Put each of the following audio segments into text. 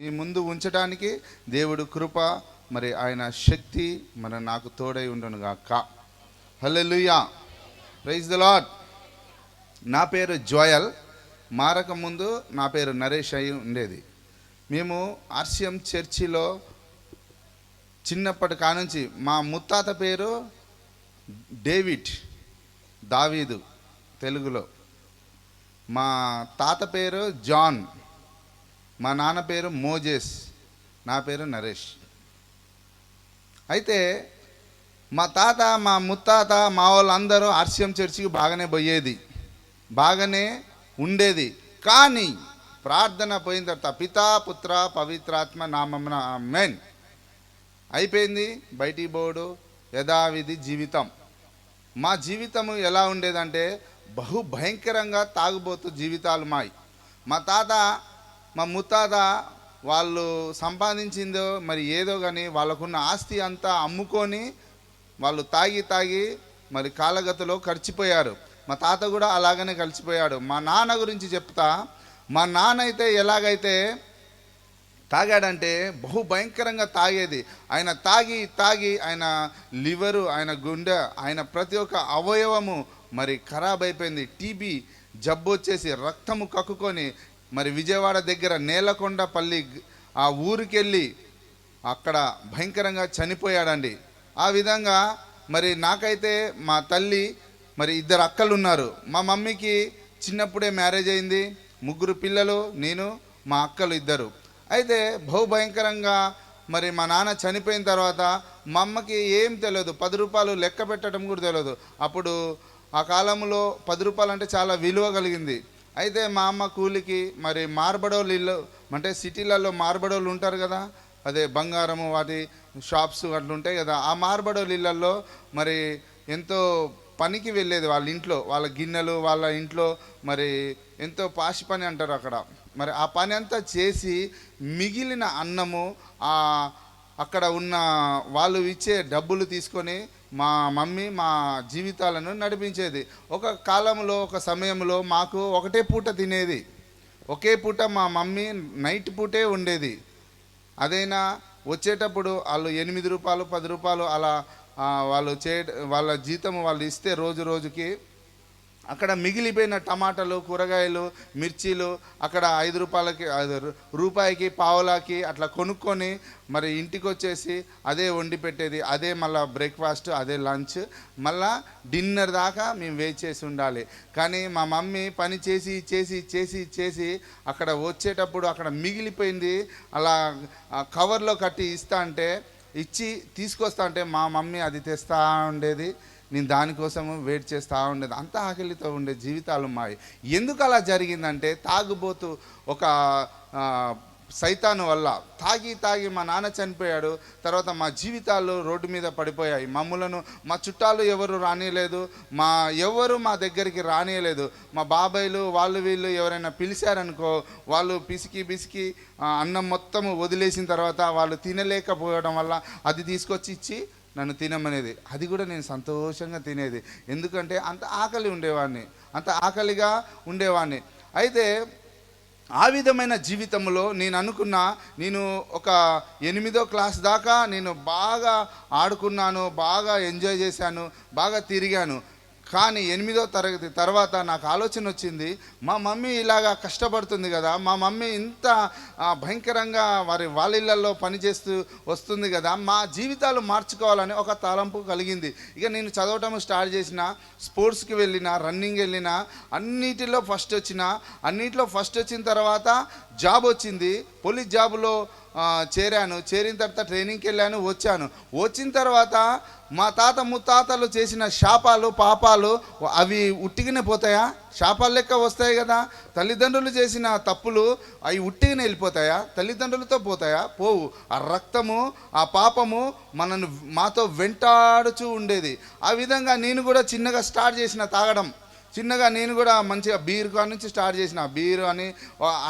మీ ముందు ఉంచడానికి దేవుడు కృప మరి ఆయన శక్తి మన నాకు తోడై ఉండను గాక. హల్లెలూయా. ప్రైజ్ ద లాడ్ నా పేరు జోయల్. మారక ముందు నా పేరు నరేష్ అయి ఉండేది. మేము ఆర్సిఎం చర్చిలో చిన్నప్పటి కానుంచి మా ముత్తాత పేరు డేవిడ్ దావీదు తెలుగులో. మా తాత పేరు జాన్. మా నాన్న పేరు మోజేస్ నా పేరు నరేష్. అయితే మా తాత మా ముత్తాత మా వాళ్ళందరూ ఆర్సిఎం చర్చికి బాగానే పోయేది బాగానే ఉండేది. కానీ ప్రార్థన పోయిన తర్వాత పితా పుత్ర పవిత్రాత్మ నామమున మెయిన్ అయిపోయింది బయటికి బోర్డు యథావిధి జీవితం. మా జీవితము ఎలా ఉండేదంటే బహు భయంకరంగా తాగుబోతు జీవితాలు మాయి. మా తాత మా ముత్తాత వాళ్ళు సంపాదించిందో మరి ఏదో కానీ వాళ్ళకున్న ఆస్తి అంతా అమ్ముకొని వాళ్ళు తాగి తాగి మరి కాలగతిలో ఖర్చిపోయారు మా తాత కూడా అలాగనే కలిసిపోయాడు. మా నాన్న గురించి చెప్తా మా నాన్న అయితే ఎలాగైతే తాగాడంటే బహు భయంకరంగా తాగేది. ఆయన తాగి తాగి ఆయన లివరు ఆయన గుండె ఆయన ప్రతి ఒక్క అవయవము మరి ఖరాబ్ అయిపోయింది. టీబీ జబ్బు వచ్చేసి రక్తము కక్కుకొని మరి విజయవాడ దగ్గర నేలకొండపల్లి ఆ ఊరికెళ్ళి అక్కడ భయంకరంగా చనిపోయాడండి. ఆ విధంగా మరి నాకైతే మా తల్లి మరి ఇద్దరు అక్కలు ఉన్నారు మా మమ్మీకి చిన్నప్పుడే మ్యారేజ్ అయింది. ముగ్గురు పిల్లలు నేను మా అక్కలు ఇద్దరు. అయితే బహు భయంకరంగా మరి మా నాన్న చనిపోయిన తర్వాత మా అమ్మకి ఏం తెలియదు. పది రూపాయలు లెక్క పెట్టడం కూడా తెలియదు. అప్పుడు ఆ కాలంలో పది రూపాయలు అంటే చాలా విలువ కలిగింది. అయితే మా అమ్మ కూలికి మరి మార్బడోళ్ళు ఇల్లు అంటే సిటీలలో మార్బడోళ్ళు ఉంటారు కదా అదే బంగారము వాటి షాప్స్ అట్లా ఉంటాయి కదా ఆ మార్బడోళ్ళ ఇళ్ళల్లో మరి ఎంతో పనికి వెళ్ళేది వాళ్ళ ఇంట్లో వాళ్ళ గిన్నెలు వాళ్ళ ఇంట్లో మరి ఎంతో పాసి పని అంటారు అక్కడ. మరి ఆ పని అంతా చేసి మిగిలిన అన్నము ఆ అక్కడ ఉన్న వాళ్ళు ఇచ్చే డబ్బులు తీసుకొని మా మమ్మీ మా జీవితాలను నడిపించేది. ఒక కాలంలో ఒక సమయంలో మాకు ఒకటే పూట తినేది. ఒకే పూట మా మమ్మీ నైట్ పూటే ఉండేది. అదైనా వచ్చేటప్పుడు వాళ్ళు ఎనిమిది రూపాయలు పది రూపాయలు అలా వాళ్ళు చే వాళ్ళ జీతం వాళ్ళు ఇస్తే రోజు రోజుకి అక్కడ మిగిలిపోయిన టమాటాలు కూరగాయలు మిర్చీలు అక్కడ ఐదు రూపాయలకి ఐదు రూ- రూపాయికి పావులాకి అట్లా కొనుక్కొని మరి ఇంటికి వచ్చేసి అదే వండి పెట్టేది అదే మళ్ళీ బ్రేక్ఫాస్ట్ అదే లంచ్ మళ్ళా డిన్నర్ దాకా మేము వెయిట్ చేసి ఉండాలి. కానీ మా మమ్మీ పని చేసి చేసి చేసి చేసి అక్కడ వచ్చేటప్పుడు అక్కడ మిగిలిపోయింది అలా కవర్లో కట్టి ఇస్తా అంటే ఇచ్చి తీసుకొస్తా అంటే మా మమ్మీ అది తెస్తా ఉండేది. నేను దానికోసము వెయిట్ చేస్తూ ఉండేది. అంత ఆకలితో ఉండే జీవితాలు మావి. ఎందుకు అలా జరిగిందంటే తాగుబోతు ఒక సైతాను వల్ల తాగి తాగి మా నాన్న చనిపోయాడు. తర్వాత మా జీవితాలు రోడ్డు మీద పడిపోయాయి. మమ్ములను మా చుట్టాలు ఎవరు రానియలేదు మా ఎవరు మా దగ్గరికి రానియలేదు మా బాబాయ్లు వాళ్ళు వీళ్ళు ఎవరైనా పిలిచారనుకో వాళ్ళు పిసికి పిసికి అన్నం మొత్తం వదిలేసిన తర్వాత వాళ్ళు తినలేకపోవడం వల్ల అది తీసుకొచ్చి ఇచ్చి నన్ను తినమనేది. అది కూడా నేను సంతోషంగా తినేది. ఎందుకంటే అంత ఆకలి ఉండేవాడిని. అంత ఆకలిగా ఉండేవాడిని. అయితే ఆ విధమైన జీవితంలో నేను అనుకున్న నేను ఒక ఎనిమిదో క్లాస్ దాకా నేను బాగా ఆడుకున్నాను బాగా ఎంజాయ్ చేశాను బాగా తిరిగాను. కానీ ఎనిమిదో తరగతి తర్వాత నాకు ఆలోచన వచ్చింది మా మమ్మీ ఇలాగా కష్టపడుతుంది కదా మా మమ్మీ ఇంత భయంకరంగా వారి వాళ్ళ ఇళ్ళల్లో పనిచేస్తూ వస్తుంది కదా మా జీవితాలు మార్చుకోవాలని ఒక తలంపు కలిగింది. ఇక నేను చదవటం స్టార్ట్ చేసిన స్పోర్ట్స్కి వెళ్ళిన రన్నింగ్ వెళ్ళిన అన్నిటిలో ఫస్ట్ వచ్చిన అన్నిటిలో ఫస్ట్ వచ్చిన తర్వాత జాబ్ వచ్చింది. పోలీస్ జాబ్లో చేరాను. చేరిన తర్వాత ట్రైనింగ్కి వెళ్ళాను వచ్చాను. వచ్చిన తర్వాత మా తాత ముత్తాతలు చేసిన శాపాలు పాపాలు అవి ఉట్టిగానే పోతాయా? శాపాలు లెక్క వస్తాయి కదా. తల్లిదండ్రులు చేసిన తప్పులు అవి ఉట్టిగానే వెళ్ళిపోతాయా? తల్లిదండ్రులతో పోతాయా? పోవు. ఆ రక్తము ఆ పాపము మనను మాతో వెంటాడుచూ ఉండేది. ఆ విధంగా నేను కూడా చిన్నగా స్టార్ట్ చేసిన తాగడం. చిన్నగా నేను కూడా మంచిగా బీర్ కాడ నుంచి స్టార్ట్ చేసిన. బీర్ అని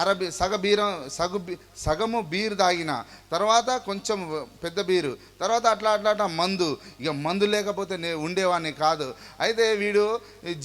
అరబీ సగ బీరం సగు సగము బీర్ తాగిన. తర్వాత కొంచెం పెద్ద బీరు. తర్వాత అట్లా అట్లా అట్లా మందు. ఇక మందు లేకపోతే నే ఉండేవాడిని కాదు. అయితే వీడు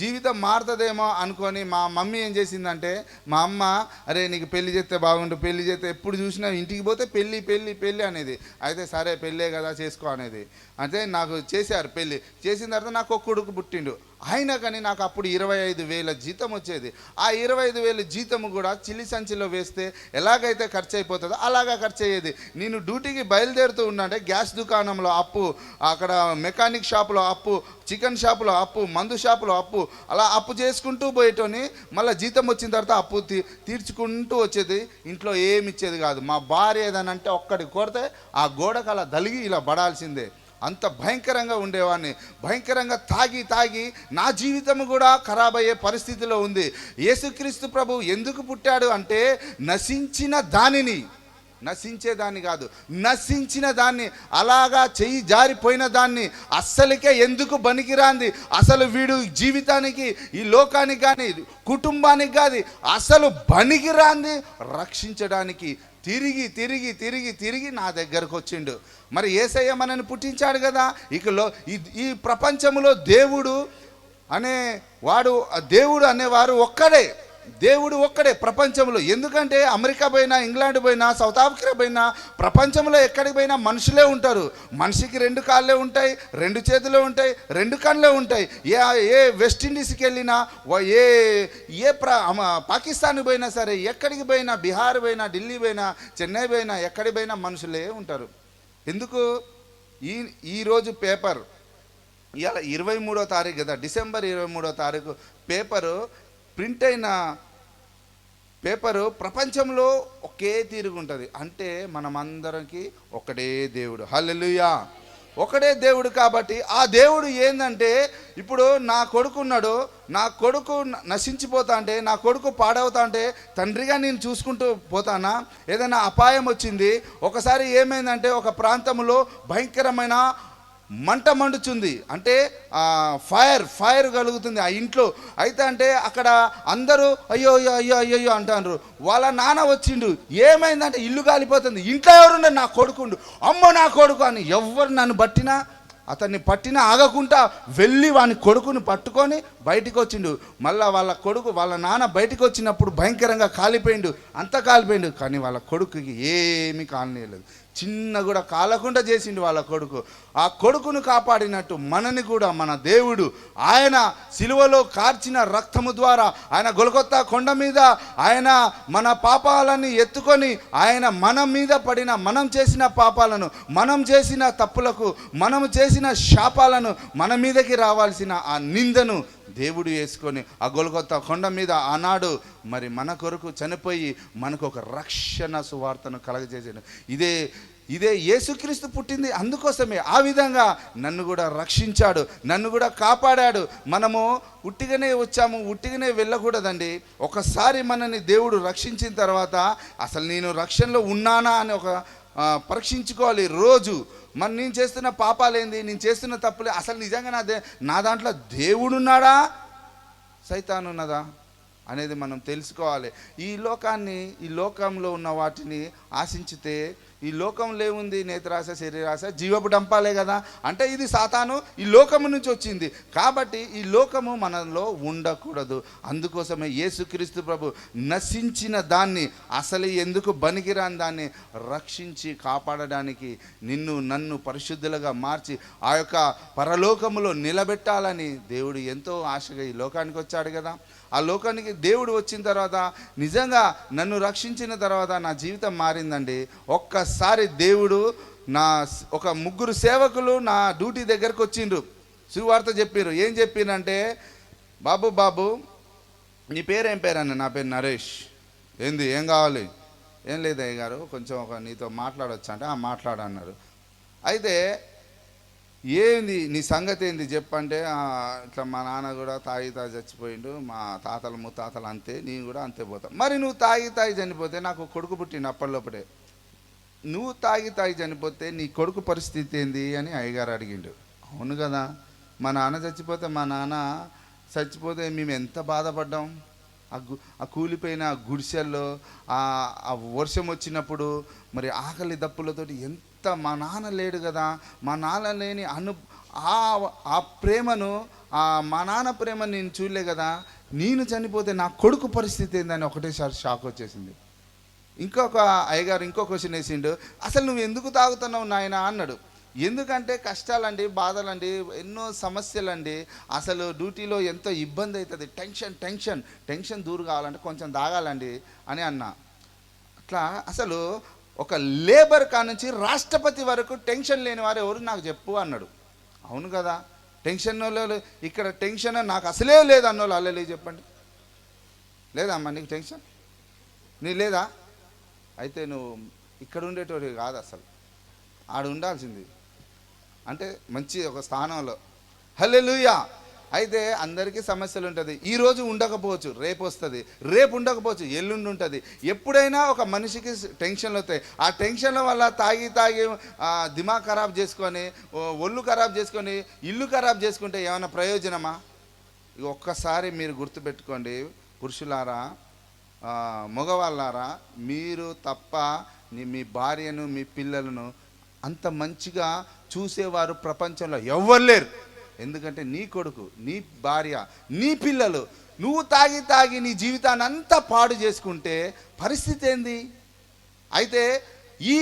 జీవితం మారుతుందేమో అనుకొని మా మమ్మీ ఏం చేసిందంటే మా అమ్మ అరే నీకు పెళ్ళి చేస్తే బాగుండు పెళ్ళి చేస్తే ఎప్పుడు చూసినా ఇంటికి పోతే పెళ్ళి పెళ్ళి పెళ్ళి అనేది. అయితే సరే పెళ్ళే కదా చేసుకో అనేది. అంటే నాకు చేశారు పెళ్ళి చేసిన తర్వాత నాకు ఒక కొడుకు పుట్టిండు. అయినా కానీ నాకు అప్పుడు ఇరవై ఐదు వేల జీతం వచ్చేది. ఆ ఇరవై ఐదు వేల జీతం కూడా చిల్లి సంచిలో వేస్తే ఎలాగైతే ఖర్చు అయిపోతుందో అలాగా ఖర్చు అయ్యేది. నేను డ్యూటీకి బయలుదేరుతూ ఉన్నాంటే గ్యాస్ దుకాణంలో అప్పు అక్కడ మెకానిక్ షాపులో అప్పు చికెన్ షాపులో అప్పు మందు షాపులో అప్పు అలా అప్పు చేసుకుంటూ పోయేటోని మళ్ళీ జీతం వచ్చిన తర్వాత అప్పు తీ తీర్చుకుంటూ వచ్చేది. ఇంట్లో ఏమి ఇచ్చేది కాదు. మా భార్య ఏదనంటే అంటే ఒక్కడి కోరితే ఆ గోడకు అలా దలిగి ఇలా పడాల్సిందే. అంత భయంకరంగా ఉండేవాడిని. భయంకరంగా తాగి తాగి నా జీవితం కూడా ఖరాబ్ అయ్యే పరిస్థితిలో ఉంది. యేసుక్రీస్తు ప్రభు ఎందుకు పుట్టాడు అంటే నశించిన దానిని. నశించేదాన్ని కాదు నశించిన దాన్ని అలాగా చెయ్యి జారిపోయిన దాన్ని అస్సలకే ఎందుకు బనికిరాంది అసలు వీడు జీవితానికి ఈ లోకానికి కానీ కుటుంబానికి కానీ అసలు బనికిరాంది రక్షించడానికి తిరిగి తిరిగి తిరిగి తిరిగి నా దగ్గరకు వచ్చిండు. మరి ఏసయ్య మనని పుట్టించాడు కదా? ఇకలో ఈ- ప్రపంచంలో దేవుడు అనే వాడు దేవుడు అనేవారు ఒక్కడే. దేవుడు ఒక్కడే ప్రపంచంలో. ఎందుకంటే అమెరికా పోయినా ఇంగ్లాండ్ పోయినా సౌత్ ఆఫ్రికా పోయినా ప్రపంచంలో ఎక్కడికి పోయినా మనుషులే ఉంటారు. మనిషికి రెండు కాళ్ళే ఉంటాయి రెండు చేతులే ఉంటాయి రెండు కళ్ళే ఉంటాయి. ఏ ఏ వెస్టిండీస్కి వెళ్ళినా ఏ ఏ ప్ర పాకిస్తాన్కి పోయినా సరే ఎక్కడికి పోయినా బీహార్ పోయినా ఢిల్లీ పోయినా చెన్నై పోయినా ఎక్కడికి పోయినా మనుషులే ఉంటారు. ఎందుకు? ఈ ఈరోజు పేపర్ ఇవాళ ఇరవై మూడో తారీఖు కదా డిసెంబర్ ఇరవై మూడో తారీఖు పేపరు ప్రింట్ అయిన పేపరు ప్రపంచంలో ఒకే తీరుగుంటుంది అంటే మనమందరికి ఒకటే దేవుడు. హల్లెలుయా. ఒకడే దేవుడు కాబట్టి ఆ దేవుడు ఏందంటే ఇప్పుడు నా కొడుకు ఉన్నాడు నా కొడుకు న- నశించిపోతా అంటే నా కొడుకు పాడవుతా అంటే తండ్రిగా నేను చూసుకుంటూ పోతానా? ఏదైనా అపాయం వచ్చింది ఒకసారి ఏమైందంటే ఒక ప్రాంతంలో భయంకరమైన మంట మండుచుంది. అంటే ఫైర్ ఫైర్ కలుగుతుంది ఆ ఇంట్లో. అయితే అంటే అక్కడ అందరూ అయ్యో అయ్యో అయ్యో అయ్యో అయ్యో అంటారు వాళ్ళ నాన్న వచ్చిండు. ఏమైందంటే ఇల్లు కాలిపోతుంది. ఇంట్లో ఎవరుండే నా కొడుకుండు. అమ్మో నా కొడుకు అని ఎవరు నన్ను పట్టినా అతన్ని పట్టినా ఆగకుండా వెళ్ళి వాని కొడుకుని పట్టుకొని బయటికి వచ్చిండు మళ్ళీ వాళ్ళ కొడుకు వాళ్ళ నాన్న బయటికి వచ్చినప్పుడు భయంకరంగా కాలిపోయిండు. అంత కాలిపోయిండు. కానీ వాళ్ళ కొడుకుకి ఏమీ కాలనీయలేదు. చిన్న కూడా కాలకుండా చేసిండు వాళ్ళ కొడుకు. ఆ కొడుకును కాపాడినట్టు మనని కూడా మన దేవుడు ఆయన సిలువలో కార్చిన రక్తము ద్వారా ఆయన గొలకొత్త కొండ మీద ఆయన మన పాపాలని ఎత్తుకొని ఆయన మన మీద పడిన మనం చేసిన పాపాలను మనం చేసిన తప్పులకు మనం చేసిన శాపాలను మన మీదకి రావాల్సిన ఆ నిందను దేవుడు వేసుకొని ఆ గొలగొత్త కొండ మీద ఆనాడు మరి మన కొరకు చనిపోయి మనకు ఒక రక్షణ సువార్తను కలగజేసాడు. ఇదే ఇదే యేసుక్రీస్తు పుట్టింది అందుకోసమే. ఆ విధంగా నన్ను కూడా రక్షించాడు నన్ను కూడా కాపాడాడు. మనము ఉట్టిగానే వచ్చాము ఉట్టిగానే వెళ్ళకూడదండి. ఒకసారి మనని దేవుడు రక్షించిన తర్వాత అసలు నేను రక్షణలో ఉన్నానా అని ఒక పరీక్షించుకోవాలి. రోజు మరి నేను చేస్తున్న పాపాలేంది? నేను చేస్తున్న తప్పులే. అసలు నిజంగా నా దే నా దాంట్లో దేవుడున్నాడా? సైతానున్నదా అనేది మనం తెలుసుకోవాలి. ఈ లోకాన్ని ఈ లోకంలో ఉన్న వాటిని ఆశించితే ఈ లోకంలో ఏముంది నేత్రాశ శరీరాశ జీవపు డంపాలే కదా. అంటే ఇది సాతాను ఈ లోకము నుంచి వచ్చింది. కాబట్టి ఈ లోకము మనలో ఉండకూడదు. అందుకోసమే యేసుక్రీస్తు ప్రభు నశించిన దాన్ని అసలు ఎందుకు బనికిరాని దాన్ని రక్షించి కాపాడడానికి నిన్ను నన్ను పరిశుద్ధులుగా మార్చి ఆ యొక్క పరలోకములో నిలబెట్టాలని దేవుడు ఎంతో ఆశగా ఈ లోకానికి వచ్చాడు కదా. ఆ లోకానికి దేవుడు వచ్చిన తర్వాత నిజంగా నన్ను రక్షించిన తర్వాత నా జీవితం మారిందండి. ఒక్కసారి దేవుడు నా ఒక ముగ్గురు సేవకులు నా డ్యూటీ దగ్గరకు వచ్చిండ్రు. సువార్త చెప్పారు ఏం చెప్పిరంటే బాబు బాబు నీ పేరు ఏం పేరు అన్న నా పేరు నరేష్. ఏంది? ఏం కావాలి? ఏం లేదు అయ్య గారు కొంచెం ఒక నీతో మాట్లాడొచ్చు అంటే ఆ మాట్లాడన్నారు. అయితే ఏంది నీ సంగతి ఏంది? చెప్పంటే ఇట్లా మా నాన్న కూడా తాగి తాగి చచ్చిపోయిండు మా తాతలు ముత్తాతలు అంతే నేను కూడా అంతే పోతాం. మరి నువ్వు తాగి తాగి చనిపోతే నాకు కొడుకు పుట్టిండు అప్పటిలోపడే నువ్వు తాగి తాగి చనిపోతే నీ కొడుకు పరిస్థితి ఏంది అని అయ్యగారు అడిగిండు. అవును కదా మా నాన్న చచ్చిపోతే మా నాన్న చచ్చిపోతే మేము ఎంత బాధపడ్డాం? ఆ గు ఆ కూలిపోయిన గుడిసెల్లో ఆ వర్షం వచ్చినప్పుడు మరి ఆకలి దప్పులతోటి ఎంత మా నాన్న లేడు కదా మా నాన్న లేని అను ఆ ఆ ప్రేమను ఆ మా నాన్న ప్రేమ నేను చూడలే కదా నేను చనిపోతే నా కొడుకు పరిస్థితి ఏందని ఒకటేసారి షాక్ వచ్చేసింది. ఇంకొక అయ్యగారు ఇంకో క్వశ్చన్ వేసిండు అసలు నువ్వు ఎందుకు తాగుతున్నావు నాయన? అన్నాడు. ఎందుకంటే కష్టాలండి బాధలండి ఎన్నో సమస్యలండి. అసలు డ్యూటీలో ఎంతో ఇబ్బంది అవుతుంది టెన్షన్ టెన్షన్ టెన్షన్ దూరు కావాలంటే కొంచెం తాగాలండి అని అన్నా. అట్లా అసలు ఒక లేబర్ కానుంచి రాష్ట్రపతి వరకు టెన్షన్ లేని వారు ఎవరు? నాకు చెప్పు అన్నాడు. అవును కదా. టెన్షన్ వాళ్ళు ఇక్కడ టెన్షన్ నాకు అసలే లేదు అన్నోళ్ళు అల్లలే చెప్పండి. లేదా అమ్మా నీకు టెన్షన్? నీ లేదా? అయితే నువ్వు ఇక్కడ ఉండేటోడి కాదు అసలు. ఆడు ఉండాల్సింది. అంటే మంచి ఒక స్థానంలో. హల్లెలూయా! అయితే అందరికీ సమస్యలు ఉంటుంది. ఈరోజు ఉండకపోవచ్చు రేపు వస్తుంది. రేపు ఉండకపోవచ్చు ఎల్లుండి ఉంటుంది. ఎప్పుడైనా ఒక మనిషికి టెన్షన్లు వస్తాయి. ఆ టెన్షన్ల వల్ల తాగి తాగి దిమా దిమాగ్ ఖరాబ్ చేసుకొని ఒళ్ళు ఖరాబ్ చేసుకొని ఇల్లు ఖరాబ్ చేసుకుంటే ఏమైనా ప్రయోజనమా? ఒక్కసారి మీరు గుర్తుపెట్టుకోండి పురుషులారా మగవాళ్ళారా మీరు తప్ప మీ భార్యను మీ పిల్లలను అంత మంచిగా చూసేవారు ప్రపంచంలో ఎవ్వరు లేరు. ఎందుకంటే నీ కొడుకు నీ భార్య నీ పిల్లలు నువ్వు తాగి తాగి నీ జీవితాన్ని అంతా పాడు చేసుకుంటే పరిస్థితి ఏంది? అయితే ఈ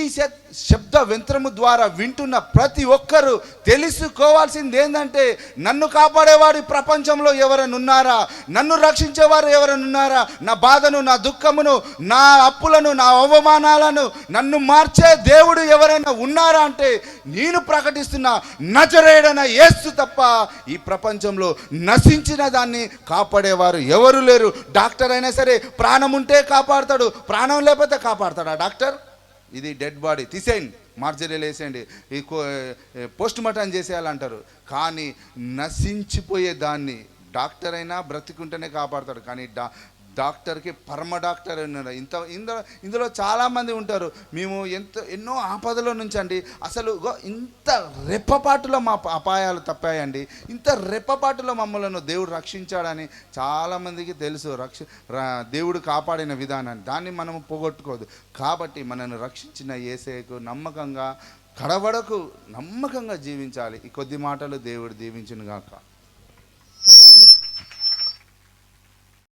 శబ్ద యంత్రము ద్వారా వింటున్న ప్రతి ఒక్కరూ తెలుసుకోవాల్సింది ఏంటంటే నన్ను కాపాడేవాడు ఈ ప్రపంచంలో ఎవరైనా ఉన్నారా నన్ను రక్షించేవారు ఎవరైనా ఉన్నారా నా బాధను నా దుఃఖమును నా అప్పులను నా అవమానాలను నన్ను మార్చే దేవుడు ఎవరైనా ఉన్నారా అంటే నేను ప్రకటిస్తున్న నజరేడన ఏస్తు తప్ప ఈ ప్రపంచంలో నశించిన దాన్ని కాపాడేవారు ఎవరు లేరు. డాక్టర్ అయినా సరే ప్రాణం ఉంటే కాపాడతాడు ప్రాణం లేకపోతే కాపాడతాడా డాక్టర్? ఇది డెడ్ బాడీ తీసేయండి. మార్జరీలు వేసేయండి. ఈ పోస్ట్ మార్టం చేసేయాలంటారు. కానీ నశించిపోయే దాన్ని డాక్టర్ అయినా బ్రతికుంటేనే కాపాడతాడు. కానీ డా డాక్టర్కి పరమ డాక్టర్ ఉన్నాడు ఇంత ఇందులో ఇందులో చాలామంది ఉంటారు. మేము ఎంత ఎన్నో ఆపదల నుంచి అండి అసలు గో ఇంత రెప్పపాటులో మా అపాయాలు తప్పాయండి. ఇంత రెప్పపాటులో మమ్మల్ని దేవుడు రక్షించాడని చాలామందికి తెలుసు. రక్ష దేవుడు కాపాడిన విధానాన్ని. దాన్ని మనం పోగొట్టుకోదు. కాబట్టి మనను రక్షించిన ఏసేకు నమ్మకంగా కడవడకు నమ్మకంగా జీవించాలి. ఈ కొద్ది మాటలు దేవుడు దీవించును గాక